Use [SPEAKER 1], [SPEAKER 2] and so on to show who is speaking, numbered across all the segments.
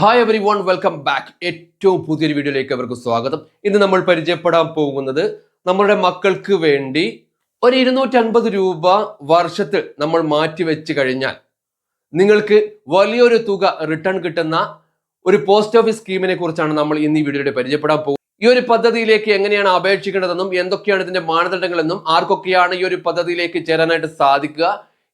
[SPEAKER 1] Hi everyone welcome back ഏറ്റവും പുതിയൊരു വീഡിയോയിലേക്ക് അവർക്ക് സ്വാഗതം. ഇന്ന് നമ്മൾ പരിചയപ്പെടാൻ പോകുന്നത് നമ്മളുടെ മക്കൾക്ക് വേണ്ടി ഒരു ഇരുന്നൂറ്റി അൻപത് രൂപ വർഷത്തിൽ നമ്മൾ മാറ്റി വെച്ച് കഴിഞ്ഞാൽ നിങ്ങൾക്ക് വലിയൊരു തുക റിട്ടേൺ കിട്ടുന്ന ഒരു പോസ്റ്റ് ഓഫീസ് സ്കീമിനെ കുറിച്ചാണ് നമ്മൾ ഇന്ന് ഈ വീഡിയോയിൽ പരിചയപ്പെടാൻ പോകുന്നത്. ഈ ഒരു പദ്ധതിയിലേക്ക് എങ്ങനെയാണ് അപേക്ഷിക്കേണ്ടതെന്നും എന്തൊക്കെയാണ് ഇതിന്റെ മാനദണ്ഡങ്ങളെന്നും ആർക്കൊക്കെയാണ് ഈ ഒരു പദ്ധതിയിലേക്ക് ചേരാനായിട്ട് സാധിക്കുക?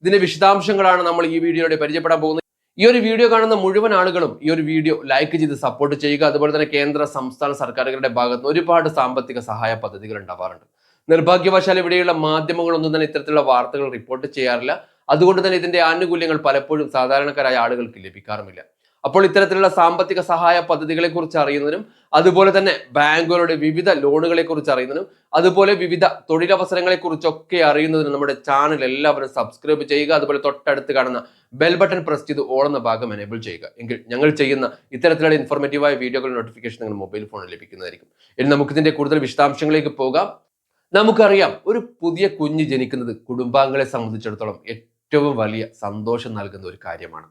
[SPEAKER 1] ഇതിന്റെ വിശദാംശങ്ങളാണ് നമ്മൾ ഈ വീഡിയോയുടെ പരിചയപ്പെടാൻ പോകുന്നത്. ഈ ഒരു വീഡിയോ കാണുന്ന മുഴുവൻ ആളുകളും ഈ ഒരു വീഡിയോ ലൈക്ക് ചെയ്ത് സപ്പോർട്ട് ചെയ്യുക. അതുപോലെ തന്നെ കേന്ദ്ര സംസ്ഥാന സർക്കാരുകളുടെ ഭാഗത്ത് നിന്ന് ഒരുപാട് സാമ്പത്തിക സഹായ പദ്ധതികൾ ഉണ്ടാവാറുണ്ട്. നിർഭാഗ്യവശാൽ ഇവിടെയുള്ള മാധ്യമങ്ങളൊന്നും തന്നെ ഇത്തരത്തിലുള്ള വാർത്തകൾ റിപ്പോർട്ട് ചെയ്യാറില്ല. അതുകൊണ്ട് തന്നെ ഇതിന്റെ ആനുകൂല്യങ്ങൾ പലപ്പോഴും സാധാരണക്കാരായ ആളുകൾക്ക് ലഭിക്കാറുമില്ല. അപ്പോൾ ഇത്തരത്തിലുള്ള സാമ്പത്തിക സഹായ പദ്ധതികളെ കുറിച്ച് അറിയുന്നതിനും അതുപോലെ തന്നെ ബാങ്കുകളുടെ വിവിധ ലോണുകളെ കുറിച്ച് അറിയുന്നതിനും അതുപോലെ വിവിധ തൊഴിലവസരങ്ങളെ കുറിച്ചൊക്കെ അറിയുന്നതിനും നമ്മുടെ ചാനൽ എല്ലാവരും സബ്സ്ക്രൈബ് ചെയ്യുക. അതുപോലെ തൊട്ടടുത്ത് കാണുന്ന ബെൽ ബട്ടൺ പ്രസ് ചെയ്ത് ഓൾ എന്ന ഭാഗം എനേബിൾ ചെയ്യുക. എങ്കിൽ ഞങ്ങൾ ചെയ്യുന്ന ഇത്തരത്തിലുള്ള ഇൻഫോർമേറ്റീവായ വീഡിയോകളുടെ നോട്ടിഫിക്കേഷൻ നിങ്ങൾ മൊബൈൽ ഫോണിൽ ലഭിക്കുന്നതായിരിക്കും. ഇനി നമുക്കിതിന്റെ കൂടുതൽ വിശദാംശങ്ങളിലേക്ക് പോകാം. നമുക്കറിയാം ഒരു പുതിയ കുഞ്ഞ് ജനിക്കുന്നത് കുടുംബാംഗങ്ങളെ സംബന്ധിച്ചിടത്തോളം ഏറ്റവും വലിയ സന്തോഷം നൽകുന്ന ഒരു കാര്യമാണ്.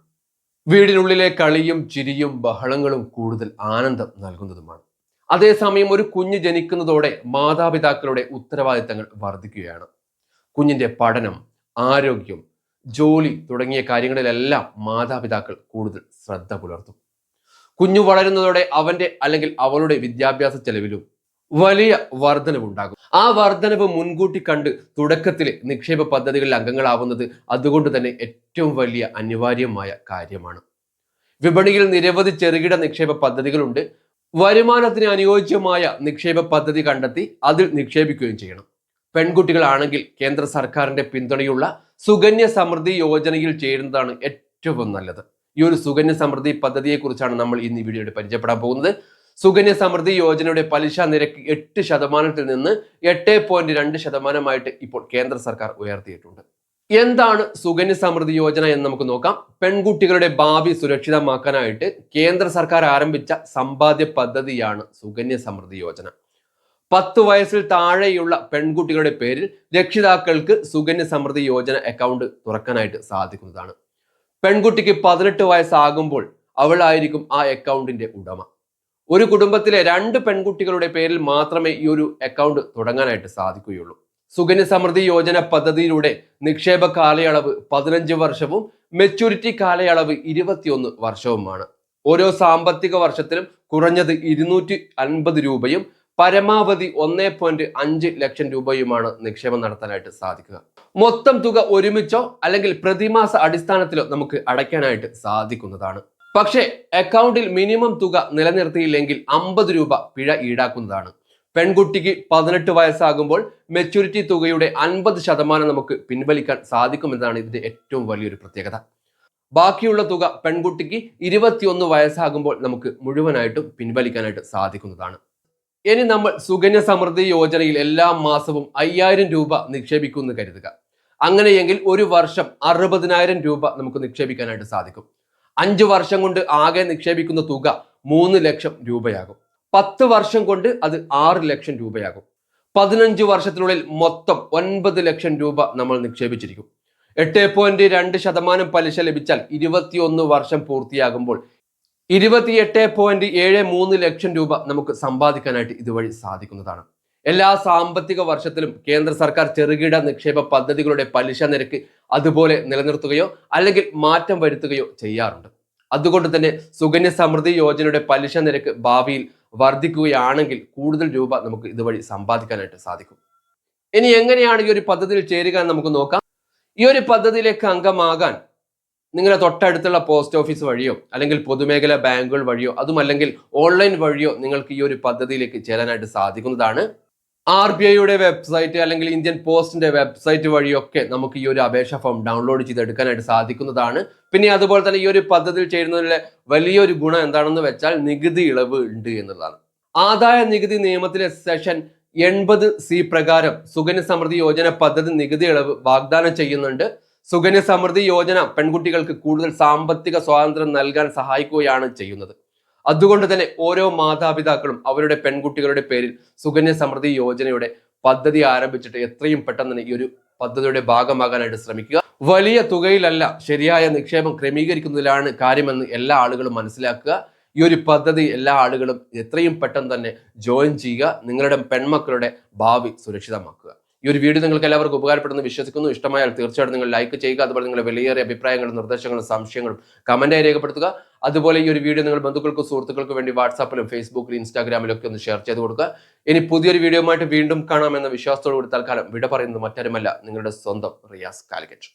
[SPEAKER 1] വീടിനുള്ളിലെ കളിയും ചിരിയും ബഹളങ്ങളും കൂടുതൽ ആനന്ദം നൽകുന്നതുമാണ്. അതേസമയം ഒരു കുഞ്ഞ് ജനിക്കുന്നതോടെ മാതാപിതാക്കളുടെ ഉത്തരവാദിത്തങ്ങൾ വർദ്ധിക്കുകയാണ് കുഞ്ഞിന്റെ പഠനം ആരോഗ്യം ജോലി തുടങ്ങിയ കാര്യങ്ങളിലെല്ലാം മാതാപിതാക്കൾ കൂടുതൽ ശ്രദ്ധ പുലർത്തും. കുഞ്ഞു വളരുന്നതോടെ അവന്റെ അല്ലെങ്കിൽ അവളുടെ വിദ്യാഭ്യാസ ചെലവിലും വലിയ വർധനവുണ്ടാകും. ആ വർധനവ് മുൻകൂട്ടി കണ്ട് തുടക്കത്തിൽ നിക്ഷേപ പദ്ധതികളിൽ അംഗങ്ങളാവുന്നത് അതുകൊണ്ട് തന്നെ ഏറ്റവും വലിയ അനിവാര്യമായ കാര്യമാണ്. വിപണിയിൽ നിരവധി ചെറുകിട നിക്ഷേപ പദ്ധതികളുണ്ട്. വരുമാനത്തിന് അനുയോജ്യമായ നിക്ഷേപ പദ്ധതി കണ്ടെത്തി അതിൽ നിക്ഷേപിക്കുകയും ചെയ്യണം. പെൺകുട്ടികളാണെങ്കിൽ കേന്ദ്ര സർക്കാരിന്റെ പിന്തുണയുള്ള സുകന്യ സമൃദ്ധി യോജനയിൽ ചേരുന്നതാണ് ഏറ്റവും നല്ലത്. ഈ ഒരു സുകന്യ സമൃദ്ധി പദ്ധതിയെക്കുറിച്ചാണ് നമ്മൾ ഇന്ന് ഈ വീഡിയോയിൽ പരിചയപ്പെടാൻ പോകുന്നത്. സുകന്യ സമൃദ്ധി യോജനയുടെ പലിശ നിരക്ക് എട്ട് ശതമാനത്തിൽ നിന്ന് എട്ട് പോയിന്റ് രണ്ട് ശതമാനമായിട്ട് ഇപ്പോൾ കേന്ദ്ര സർക്കാർ ഉയർത്തിയിട്ടുണ്ട്. എന്താണ് സുകന്യ സമൃദ്ധി യോജന എന്ന് നമുക്ക് നോക്കാം. പെൺകുട്ടികളുടെ ഭാവി സുരക്ഷിതമാക്കാനായിട്ട് കേന്ദ്ര സർക്കാർ ആരംഭിച്ച സമ്പാദ്യ പദ്ധതിയാണ് സുകന്യ സമൃദ്ധി യോജന. പത്ത് വയസ്സിൽ താഴെയുള്ള പെൺകുട്ടികളുടെ പേരിൽ രക്ഷിതാക്കൾക്ക് സുകന്യ സമൃദ്ധി യോജന അക്കൗണ്ട് തുറക്കാനായിട്ട് സാധിക്കുന്നതാണ്. പെൺകുട്ടിക്ക് പതിനെട്ട് വയസ്സാകുമ്പോൾ അവളായിരിക്കും ആ അക്കൗണ്ടിന്റെ ഉടമ. ഒരു കുടുംബത്തിലെ രണ്ട് പെൺകുട്ടികളുടെ പേരിൽ മാത്രമേ ഈ ഒരു അക്കൗണ്ട് തുടങ്ങാനായിട്ട് സാധിക്കുകയുള്ളൂ. സുകന്യ സമൃദ്ധി യോജന പദ്ധതിയിലൂടെ നിക്ഷേപ കാലയളവ് പതിനഞ്ച് വർഷവും മെച്യൂരിറ്റി കാലയളവ് ഇരുപത്തിയൊന്ന് വർഷവുമാണ്. ഓരോ സാമ്പത്തിക വർഷത്തിലും കുറഞ്ഞത് ഇരുന്നൂറ്റി അൻപത് രൂപയും പരമാവധി ഒന്നേ പോയിന്റ് അഞ്ച് ലക്ഷം രൂപയുമാണ് നിക്ഷേപം നടത്താനായിട്ട് സാധിക്കുക. മൊത്തം തുക ഒരുമിച്ചോ അല്ലെങ്കിൽ പ്രതിമാസ അടിസ്ഥാനത്തിലോ നമുക്ക് അടയ്ക്കാനായിട്ട് സാധിക്കുന്നതാണ്. പക്ഷേ അക്കൗണ്ടിൽ മിനിമം തുക നിലനിർത്തിയില്ലെങ്കിൽ അമ്പത് രൂപ പിഴ ഈടാക്കുന്നതാണ്. പെൺകുട്ടിക്ക് പതിനെട്ട് വയസ്സാകുമ്പോൾ മെച്യൂരിറ്റി തുകയുടെ അൻപത് ശതമാനം നമുക്ക് പിൻവലിക്കാൻ സാധിക്കുമെന്നതാണ് ഇതിന്റെ ഏറ്റവും വലിയൊരു പ്രത്യേകത. ബാക്കിയുള്ള തുക പെൺകുട്ടിക്ക് ഇരുപത്തിയൊന്ന് വയസ്സാകുമ്പോൾ നമുക്ക് മുഴുവനായിട്ടും പിൻവലിക്കാനായിട്ട് സാധിക്കുന്നതാണ്. ഇനി നമ്മൾ സുകന്യ സമൃദ്ധി യോജനയിൽ എല്ലാ മാസവും അയ്യായിരം രൂപ നിക്ഷേപിക്കുമെന്ന് കരുതുക. അങ്ങനെയെങ്കിൽ ഒരു വർഷം അറുപതിനായിരം രൂപ നമുക്ക് നിക്ഷേപിക്കാനായിട്ട് സാധിക്കും. അഞ്ച് വർഷം കൊണ്ട് ആകെ നിക്ഷേപിക്കുന്ന തുക മൂന്ന് ലക്ഷം രൂപയാകും. പത്ത് വർഷം കൊണ്ട് അത് ആറ് ലക്ഷം രൂപയാകും. പതിനഞ്ച് വർഷത്തിനുള്ളിൽ മൊത്തം ഒൻപത് ലക്ഷം രൂപ നമ്മൾ നിക്ഷേപിച്ചിരിക്കും. എട്ട് പോയിന്റ് രണ്ട് ശതമാനം പലിശ ലഭിച്ചാൽ ഇരുപത്തിയൊന്ന് വർഷം പൂർത്തിയാകുമ്പോൾ ഇരുപത്തിയെട്ട് പോയിന്റ് ഏഴ് മൂന്ന് ലക്ഷം രൂപ നമുക്ക് സമ്പാദിക്കാനായിട്ട് ഇതുവഴി സാധിക്കുന്നതാണ്. എല്ലാ സാമ്പത്തിക വർഷത്തിലും കേന്ദ്ര സർക്കാർ ചെറുകിട നിക്ഷേപ പദ്ധതികളുടെ പലിശ നിരക്ക് അതുപോലെ നിലനിർത്തുകയോ അല്ലെങ്കിൽ മാറ്റം വരുത്തുകയോ ചെയ്യാറുണ്ട്. അതുകൊണ്ട് തന്നെ സുകന്യ സമൃദ്ധി യോജനയുടെ പലിശ നിരക്ക് ഭാവിയിൽ വർദ്ധിക്കുകയാണെങ്കിൽ കൂടുതൽ രൂപ നമുക്ക് ഇതുവഴി സമ്പാദിക്കാനായിട്ട് സാധിക്കും. ഇനി എങ്ങനെയാണ് ഈ ഒരു പദ്ധതിയിൽ ചേരുക എന്ന് നമുക്ക് നോക്കാം. ഈ ഒരു പദ്ധതിയിലേക്ക് അംഗമാകാൻ നിങ്ങളെ തൊട്ടടുത്തുള്ള പോസ്റ്റ് ഓഫീസ് വഴിയോ അല്ലെങ്കിൽ പൊതുമേഖലാ ബാങ്കുകൾ വഴിയോ അതുമല്ലെങ്കിൽ ഓൺലൈൻ വഴിയോ നിങ്ങൾക്ക് ഈ ഒരു പദ്ധതിയിലേക്ക് ചേരാനായിട്ട് സാധിക്കുന്നതാണ്. ആർ ബി ഐയുടെ വെബ്സൈറ്റ് അല്ലെങ്കിൽ ഇന്ത്യൻ പോസ്റ്റിന്റെ വെബ്സൈറ്റ് വഴിയൊക്കെ നമുക്ക് ഈ ഒരു അപേക്ഷ ഫോം ഡൗൺലോഡ് ചെയ്തെടുക്കാനായിട്ട് സാധിക്കുന്നതാണ്. പിന്നെ അതുപോലെ തന്നെ ഈ ഒരു പദ്ധതിയിൽ ചേരുന്നതിലെ വലിയൊരു ഗുണം എന്താണെന്ന് വെച്ചാൽ നികുതി ഇളവ് ഉണ്ട് എന്നുള്ളതാണ്. ആദായ നികുതി നിയമത്തിലെ സെഷൻ എൺപത് സി പ്രകാരം സുകന്യ സമൃദ്ധി യോജന പദ്ധതി നികുതി ഇളവ് വാഗ്ദാനം ചെയ്യുന്നുണ്ട്. സുകന്യ സമൃദ്ധി യോജന പെൺകുട്ടികൾക്ക് കൂടുതൽ സാമ്പത്തിക സ്വാതന്ത്ര്യം നൽകാൻ സഹായിക്കുകയാണ് ചെയ്യുന്നത്. അതുകൊണ്ട് തന്നെ ഓരോ മാതാപിതാക്കളും അവരുടെ പെൺകുട്ടികളുടെ പേരിൽ സുകന്യ സമൃദ്ധി യോജനയുടെ പദ്ധതി ആരംഭിച്ചിട്ട് എത്രയും പെട്ടെന്ന് തന്നെ ഈ ഒരു പദ്ധതിയുടെ ഭാഗമാകാനായിട്ട് ശ്രമിക്കുക. വലിയ തുകയിലല്ല ശരിയായ നിക്ഷേപം ക്രമീകരിക്കുന്നതിലാണ് കാര്യമെന്ന് എല്ലാ ആളുകളും മനസ്സിലാക്കുക. ഈ ഒരു പദ്ധതി എല്ലാ ആളുകളും എത്രയും പെട്ടെന്ന് തന്നെ ജോയിൻ ചെയ്യുക. നിങ്ങളുടെ പെൺമക്കളുടെ ഭാവി സുരക്ഷിതമാക്കുക. ഈ ഒരു വീഡിയോ നിങ്ങൾക്ക് എല്ലാവർക്കും ഉപകാരപ്പെടുന്നു വിശ്വസിക്കുന്നു. ഇഷ്ടമായാൽ തീർച്ചയായിട്ടും നിങ്ങൾ ലൈക്ക് ചെയ്യുക. അതുപോലെ നിങ്ങളുടെ വിലയേറിയ അഭിപ്രായങ്ങളും നിർദ്ദേശങ്ങളും സംശയങ്ങളും കമന്റായി രേഖപ്പെടുത്തുക. അതുപോലെ ഈ ഒരു വീഡിയോ നിങ്ങൾ ബന്ധുക്കൾക്കും സുഹൃത്തുക്കൾക്കും വേണ്ടി വാട്സാപ്പിലും ഫേസ്ബുക്കിലും ഇൻസ്റ്റാഗ്രാമിലും ഒക്കെ ഒന്ന് ഷെയർ ചെയ്ത് കൊടുക്കുക. ഇനി പുതിയൊരു വീഡിയോ വീണ്ടും കാണാമെന്ന വിശ്വാസത്തോടു കൂടി തൽക്കാലം വിട പറയുന്നത് മറ്റാരുമല്ല. നിങ്ങളുടെ സ്വന്തം റിയാസ് കാലിക്കറ്റ്.